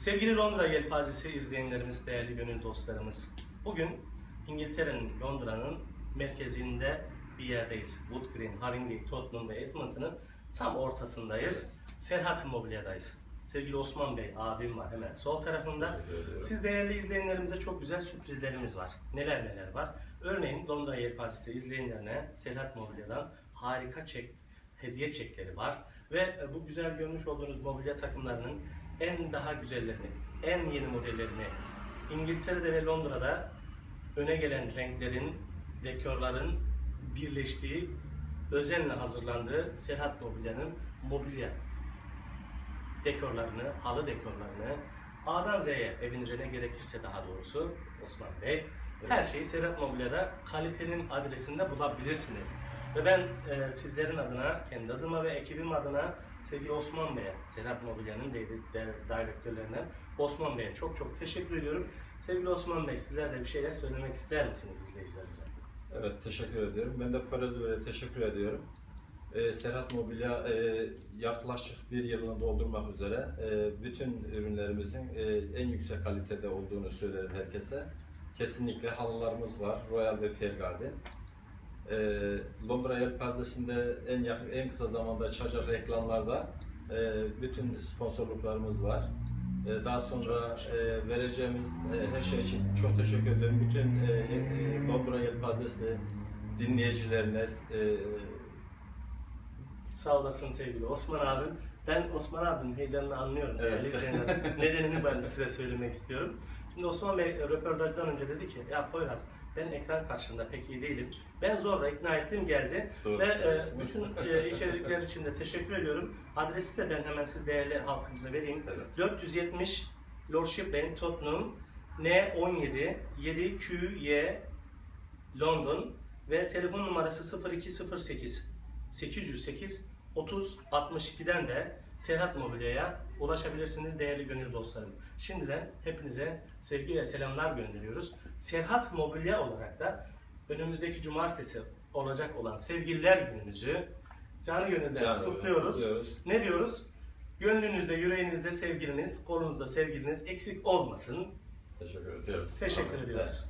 Sevgili Londra Yelpazesi izleyenlerimiz, değerli gönül dostlarımız. Bugün İngiltere'nin, Londra'nın merkezinde bir yerdeyiz. Wood Green, Haringey, Tottenham ve Edmonton'ın tam ortasındayız. Serhat Mobilya'dayız. Sevgili Osman Bey, abim var hemen sol tarafında. Siz değerli izleyenlerimize çok güzel sürprizlerimiz var. Neler neler var. Örneğin Londra Yelpazesi izleyenlerine Serhat Mobilya'dan harika çek, hediye çekleri var. Ve bu güzel görmüş olduğunuz mobilya takımlarının en daha güzellerini, en yeni modellerini İngiltere'de ve Londra'da öne gelen renklerin, dekorların birleştiği, özenle hazırlandığı Serhat Mobilya'nın mobilya dekorlarını, halı dekorlarını A'dan Z'ye evinize ne gerekirse daha doğrusu Osman Bey her şeyi Serhat Mobilya'da kalitenin adresinde bulabilirsiniz. Ve ben e, sizlerin adına, kendi adıma ve ekibim adına sevgili Osman Bey'e, Serhat Mobilya'nın de, de, direktörlerinden Osman Bey'e çok çok teşekkür ediyorum. Sevgili Osman Bey sizler de bir şeyler söylemek ister misiniz izleyicilerimize? Evet teşekkür ediyorum. Ben de Poyraz teşekkür ediyorum. Ee, Serhat Mobilya e, yaklaşık bir yılını doldurmak üzere e, bütün ürünlerimizin e, en yüksek kalitede olduğunu söylerim herkese. Kesinlikle halılarımız var. Royal ve Pierre Ee, Londra Yelpazesi'nde en yakın, en kısa zamanda açacak reklamlarda e, bütün sponsorluklarımız var. E, daha sonra e, vereceğimiz e, her şey için çok teşekkür ederim. Bütün e, e, Londra Yelpazesi dinleyicilerine, e, Sağ olasın sevgili Osman abim. Ben Osman abimin heyecanını anlıyorum. Evet. Nedenini ben size söylemek istiyorum. Şimdi Osman Bey e, röportajdan önce dedi ki ya Poyraz ben ekran karşısında pek iyi değilim. Ben zorla ikna ettim geldi. Doğru Ve e, bütün e, içerikler için de teşekkür ediyorum. Adresi de ben hemen siz değerli halkımıza vereyim. Evet. 470 Lordship Lane Tottenham N17 7QY London ve telefon numarası 0208 808 30 62'den de Serhat Mobilya'ya ulaşabilirsiniz değerli gönül dostlarım. Şimdiden hepinize sevgi ve selamlar gönderiyoruz. Serhat Mobilya olarak da önümüzdeki cumartesi olacak olan sevgililer gününüzü canı gönülden Canı kutluyoruz. kutluyoruz. Ne diyoruz? Gönlünüzde, yüreğinizde sevgiliniz, kolunuzda sevgiliniz eksik olmasın. teşekkür ediyoruz. Teşekkür ediyoruz.